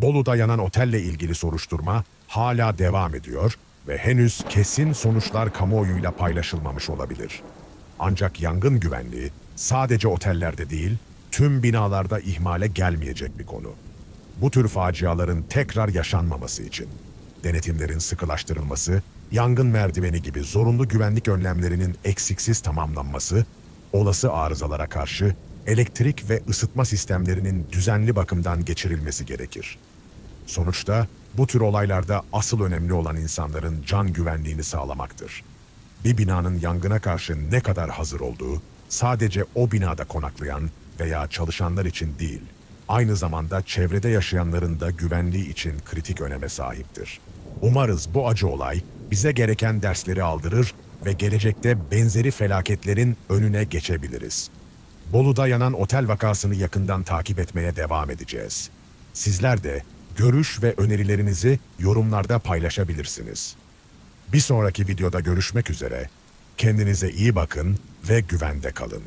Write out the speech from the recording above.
Bolu'da yanan otelle ilgili soruşturma hala devam ediyor ve henüz kesin sonuçlar kamuoyuyla paylaşılmamış olabilir. Ancak yangın güvenliği sadece otellerde değil, tüm binalarda ihmale gelmeyecek bir konu. Bu tür faciaların tekrar yaşanmaması için denetimlerin sıkılaştırılması, yangın merdiveni gibi zorunlu güvenlik önlemlerinin eksiksiz tamamlanması, olası arızalara karşı elektrik ve ısıtma sistemlerinin düzenli bakımdan geçirilmesi gerekir. Sonuçta bu tür olaylarda asıl önemli olan insanların can güvenliğini sağlamaktır. Bir binanın yangına karşı ne kadar hazır olduğu sadece o binada konaklayan veya çalışanlar için değil, aynı zamanda çevrede yaşayanların da güvenliği için kritik öneme sahiptir. Umarız bu acı olay bize gereken dersleri aldırır ve gelecekte benzeri felaketlerin önüne geçebiliriz. Bolu'da yanan otel vakasını yakından takip etmeye devam edeceğiz. Sizler de görüş ve önerilerinizi yorumlarda paylaşabilirsiniz. Bir sonraki videoda görüşmek üzere. Kendinize iyi bakın ve güvende kalın.